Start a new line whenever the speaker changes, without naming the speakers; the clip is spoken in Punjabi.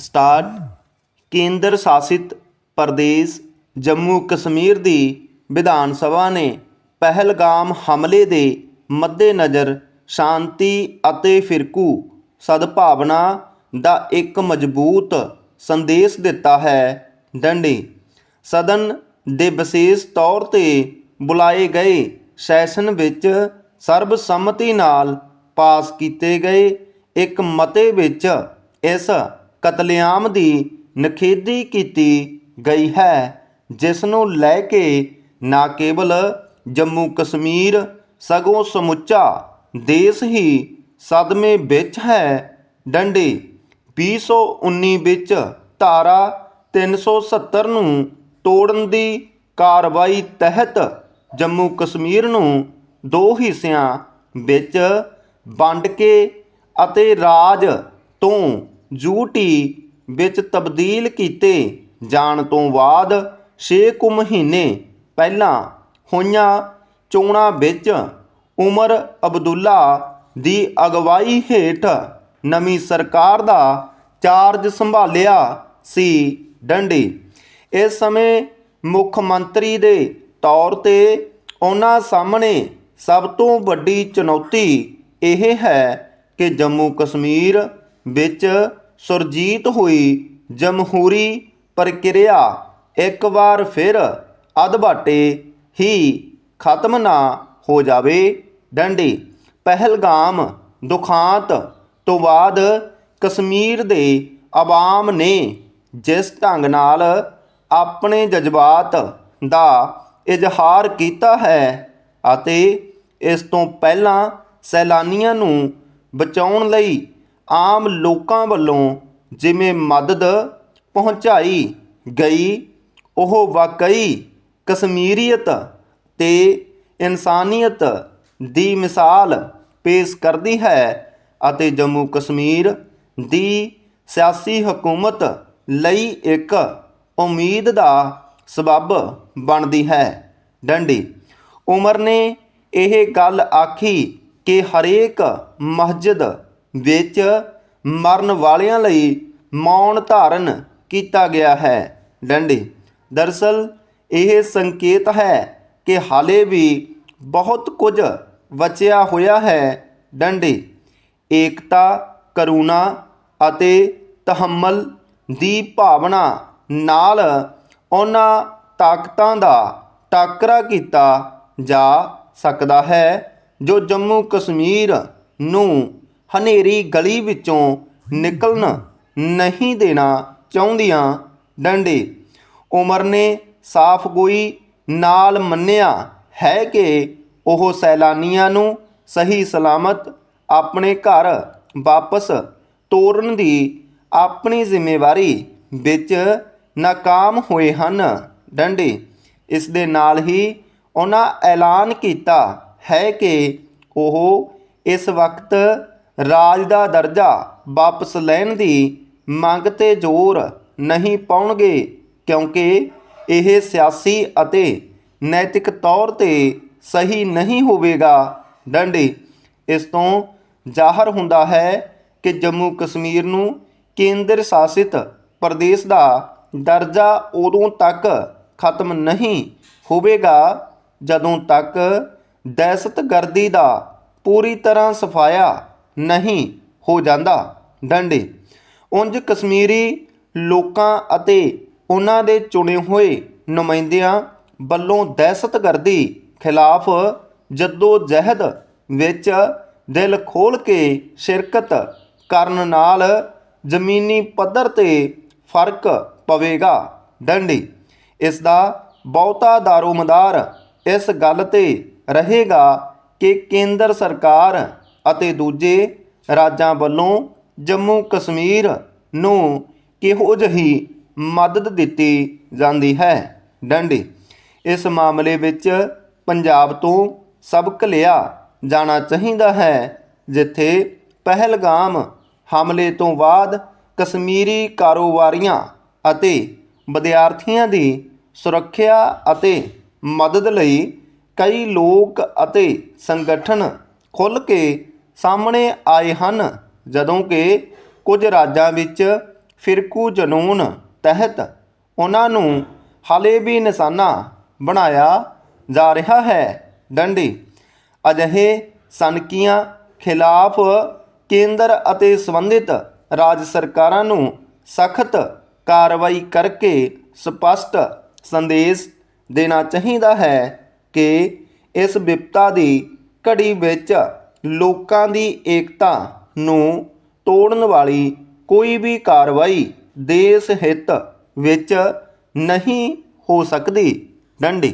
ਸਟਾਰਟ ਕੇਂਦਰ ਸ਼ਾਸਿਤ ਪ੍ਰਦੇਸ਼ ਜੰਮੂ ਕਸ਼ਮੀਰ ਦੀ ਵਿਧਾਨ ਸਭਾ ਨੇ ਪਹਿਲਗਾਮ ਹਮਲੇ ਦੇ ਮੱਦੇਨਜ਼ਰ ਸ਼ਾਂਤੀ ਅਤੇ ਫਿਰਕੂ ਸਦਭਾਵਨਾ ਦਾ ਇੱਕ ਮਜ਼ਬੂਤ ਸੰਦੇਸ਼ ਦਿੱਤਾ ਹੈ ਡੰਡੀ। ਸਦਨ ਦੇ ਵਿਸ਼ੇਸ਼ ਤੌਰ ਤੇ ਬੁਲਾਏ ਗਏ ਸੈਸ਼ਨ ਵਿੱਚ ਸਰਬਸੰਮਤੀ ਨਾਲ ਪਾਸ ਕੀਤੇ ਗਏ ਇੱਕ ਮਤੇ ਵਿੱਚ ਇਸ ਕਤਲੇਆਮ ਦੀ ਨਿਖੇਧੀ ਕੀਤੀ ਗਈ ਹੈ ਜਿਸ ਨੂੰ ਲੈ ਕੇ ਨਾ ਕੇਵਲ ਜੰਮੂ ਕਸ਼ਮੀਰ, ਸਗੋਂ ਸਮੁੱਚਾ ਦੇਸ਼ ਹੀ ਸਦਮੇ ਵਿੱਚ ਹੈ। ਡੰਡੀ 2019 ਵਿੱਚ ਧਾਰਾ 370 ਨੂੰ ਤੋੜਨ ਦੀ ਕਾਰਵਾਈ ਤਹਿਤ ਜੰਮੂ ਕਸ਼ਮੀਰ ਨੂੰ ਦੋ ਹਿੱਸਿਆਂ ਵਿੱਚ ਵੰਡ ਕੇ ਅਤੇ ਰਾਜ ਤੋਂ ਯੂਟੀ ਵਿੱਚ ਤਬਦੀਲ ਕੀਤੇ ਜਾਣ ਤੋਂ ਬਾਅਦ 6 ਕੁ ਮਹੀਨੇ ਪਹਿਲਾਂ ਹੋਈਆਂ ਚੋਣਾਂ ਵਿੱਚ ਉਮਰ ਅਬਦੁੱਲਾ ਦੀ ਅਗਵਾਈ ਹੇਠ ਨਵੀਂ ਸਰਕਾਰ ਦਾ ਚਾਰਜ ਸੰਭਾਲਿਆ ਸੀ ਡੰਡੀ। ਇਸ ਸਮੇਂ ਮੁੱਖ ਮੰਤਰੀ ਦੇ ਤੌਰ ਤੇ ਉਹਨਾਂ ਸਾਹਮਣੇ ਸਭ ਤੋਂ ਵੱਡੀ ਚੁਣੌਤੀ ਇਹ ਹੈ ਕਿ ਜੰਮੂ ਕਸ਼ਮੀਰ ਵਿੱਚ ਸੁਰਜੀਤ ਹੋਈ ਜਮਹੂਰੀ ਪ੍ਰਕਿਰਿਆ। ਇੱਕ ਵਾਰ ਫਿਰ ਅਧਬਾਟੇ ਹੀ ਖਤਮ ਨਾ ਹੋ ਜਾਵੇ। ਡੰਡੀ, ਪਹਿਲਗਾਮ ਦੁਖਾਂਤ ਤੋਂ ਬਾਅਦ ਕਸ਼ਮੀਰ ਦੇ ਆਵਾਮ ਨੇ ਜਿਸ ਢੰਗ ਨਾਲ ਆਪਣੇ ਜਜ਼ਬਾਤ ਦਾ ਇਜ਼ਹਾਰ ਕੀਤਾ ਹੈ ਅਤੇ ਇਸ ਤੋਂ ਪਹਿਲਾਂ ਸੈਲਾਨੀਆਂ ਨੂੰ ਬਚਾਉਣ ਲਈ ਆਮ ਲੋਕਾਂ ਵੱਲੋਂ ਜਿਵੇਂ ਮਦਦ ਪਹੁੰਚਾਈ ਗਈ, ਉਹ ਵਾਕਈ ਕਸ਼ਮੀਰੀਅਤ ਤੇ ਇਨਸਾਨੀਅਤ ਦੀ ਮਿਸਾਲ ਪੇਸ਼ ਕਰਦੀ ਹੈ ਅਤੇ ਜੰਮੂ ਕਸ਼ਮੀਰ ਦੀ ਸਿਆਸੀ ਹਕੂਮਤ ਲਈ ਇੱਕ ਉਮੀਦ ਦਾ ਸਬੱਬ ਬਣਦੀ ਹੈ। ਡੰਡੀ, ਉਮਰ ਨੇ ਇਹ ਗੱਲ ਆਖੀ ਕਿ ਹਰੇਕ ਮਸਜਿਦ ਵਿੱਚ ਮਰਨ ਵਾਲਿਆਂ ਲਈ ਮੌਨ ਧਾਰਨ ਕੀਤਾ ਗਿਆ ਹੈ। ਡੰਡੀ, ਦਰਸਲ ਇਹ ਸੰਕੇਤ ਹੈ ਕਿ ਹਾਲੇ ਵੀ ਬਹੁਤ ਕੁਝ ਬਚਿਆ ਹੋਇਆ ਹੈ। ਡੰਡੀ, ਏਕਤਾ, ਕਰੂਣਾ ਅਤੇ ਤਹਮਲ ਦੀ ਭਾਵਨਾ ਨਾਲ ਉਹਨਾਂ ਤਾਕਤਾਂ ਦਾ ਟਾਕਰਾ ਕੀਤਾ ਜਾ ਸਕਦਾ ਹੈ, ਜੋ ਜੰਮੂ ਕਸ਼ਮੀਰ ਨੂੰ ਹਨੇਰੀ ਗਲੀ ਵਿੱਚੋਂ ਨਿਕਲਣ ਨਹੀਂ ਦੇਣਾ ਚਾਹੁੰਦੀਆਂ। ਡੰਡੇ। ਉਮਰ ਨੇ ਸਾਫ਼ਗੋਈ ਨਾਲ ਮੰਨਿਆ ਹੈ ਕਿ ਉਹ ਸੈਲਾਨੀਆਂ ਨੂੰ ਸਹੀ ਸਲਾਮਤ ਆਪਣੇ ਘਰ ਵਾਪਸ ਤੋਰਨ ਦੀ ਆਪਣੀ ਜ਼ਿੰਮੇਵਾਰੀ ਵਿੱਚ ਨਾਕਾਮ ਹੋਏ ਹਨ। ਡੰਡੇ। ਇਸ ਦੇ ਨਾਲ ਹੀ ਉਹਨਾਂ ਐਲਾਨ ਕੀਤਾ ਹੈ ਕਿ ਉਹ ਇਸ ਵਕਤ ਰਾਜ ਦਾ ਦਰਜਾ ਵਾਪਸ ਲੈਣ ਦੀ ਮੰਗ ਤੇ ਜ਼ੋਰ ਨਹੀਂ ਪਾਉਣਗੇ ਕਿਉਂਕਿ ਇਹ ਸਿਆਸੀ ਅਤੇ ਨੈਤਿਕ ਤੌਰ ਤੇ ਸਹੀ ਨਹੀਂ ਹੋਵੇਗਾ। ਡੰਡੀ, ਇਸ ਤੋਂ ਜ਼ਾਹਰ ਹੁੰਦਾ ਹੈ ਕਿ ਜੰਮੂ ਕਸ਼ਮੀਰ ਨੂੰ ਕੇਂਦਰ ਸ਼ਾਸਿਤ ਪ੍ਰਦੇਸ਼ ਦਾ ਦਰਜਾ ਉਦੋਂ ਤੱਕ ਖਤਮ ਨਹੀਂ ਹੋਵੇਗਾ ਜਦੋਂ ਤੱਕ ਦਹਿਸ਼ਤਗਰਦੀ ਦਾ ਪੂਰੀ ਤਰ੍ਹਾਂ ਸਫਾਇਆ ਨਹੀਂ ਹੋ ਜਾਂਦਾ। ਡੰਡੇ। ਉਂਝ ਕਸ਼ਮੀਰੀ ਲੋਕਾਂ ਅਤੇ ਉਹਨਾਂ ਦੇ ਚੁਣੇ ਹੋਏ ਨੁਮਾਇੰਦਿਆਂ ਵੱਲੋਂ ਦਹਿਸ਼ਤਗਰਦੀ ਖਿਲਾਫ ਜੱਦੋ ਜਹਿਦ ਵਿੱਚ ਦਿਲ ਖੋਲ ਕੇ ਸ਼ਿਰਕਤ ਕਰਨ ਨਾਲ ਜ਼ਮੀਨੀ ਪੱਧਰ ਤੇ ਫ਼ਰਕ ਪਵੇਗਾ। ਡੰਡੀ। ਇਸ ਦਾ ਬਹੁਤਾ ਦਾਰੋਮਦਾਰ ਇਸ ਗੱਲ ਤੇ ਰਹੇਗਾ ਕਿ ਕੇਂਦਰ ਸਰਕਾਰ ਅਤੇ ਦੂਜੇ ਰਾਜਾਂ ਵੱਲੋਂ ਜੰਮੂ ਕਸ਼ਮੀਰ ਨੂੰ ਕਿਹੋ ਜਿਹੀ ਮਦਦ ਦਿੱਤੀ ਜਾਂਦੀ ਹੈ? ਡੰਡੀ। ਇਸ ਮਾਮਲੇ ਵਿੱਚ ਪੰਜਾਬ ਤੋਂ ਸਬਕ ਲਿਆ ਜਾਣਾ ਚਾਹੀਦਾ ਹੈ, ਜਿੱਥੇ ਪਹਿਲਗਾਮ ਹਮਲੇ ਤੋਂ ਬਾਅਦ ਕਸ਼ਮੀਰੀ ਕਾਰੋਬਾਰੀਆਂ ਅਤੇ ਵਿਦਿਆਰਥੀਆਂ ਦੀ ਸੁਰੱਖਿਆ ਅਤੇ ਮਦਦ ਲਈ ਕਈ ਲੋਕ ਅਤੇ ਸੰਗਠਨ ਖੁੱਲ੍ਹ ਕੇ ਸਾਹਮਣੇ ਆਏ ਹਨ, ਜਦੋਂ ਕਿ ਕੁਝ ਰਾਜਾਂ ਵਿੱਚ ਫਿਰਕੂ ਜਨੂਨ ਤਹਿਤ ਉਹਨਾਂ ਨੂੰ ਹਾਲੇ ਵੀ ਨਿਸ਼ਾਨਾ ਬਣਾਇਆ ਜਾ ਰਿਹਾ ਹੈ। ਡੰਡੀ, ਅਜਿਹੇ ਸਨਕੀਆਂ ਖਿਲਾਫ ਕੇਂਦਰ ਅਤੇ ਸੰਬੰਧਿਤ ਰਾਜ ਸਰਕਾਰਾਂ ਨੂੰ ਸਖਤ ਕਾਰਵਾਈ ਕਰਕੇ ਸਪਸ਼ਟ ਸੰਦੇਸ਼ ਦੇਣਾ ਚਾਹੀਦਾ ਹੈ ਕਿ ਇਸ ਵਿਪਤਾ ਦੀ ਘੜੀ ਵਿੱਚ ਲੋਕਾਂ ਦੀ ਏਕਤਾ ਨੂੰ ਤੋੜਨ ਵਾਲੀ ਕੋਈ ਵੀ ਕਾਰਵਾਈ ਦੇਸ਼ ਹਿੱਤ ਵਿੱਚ ਨਹੀਂ ਹੋ ਸਕਦੀ। ਡੰਡੀ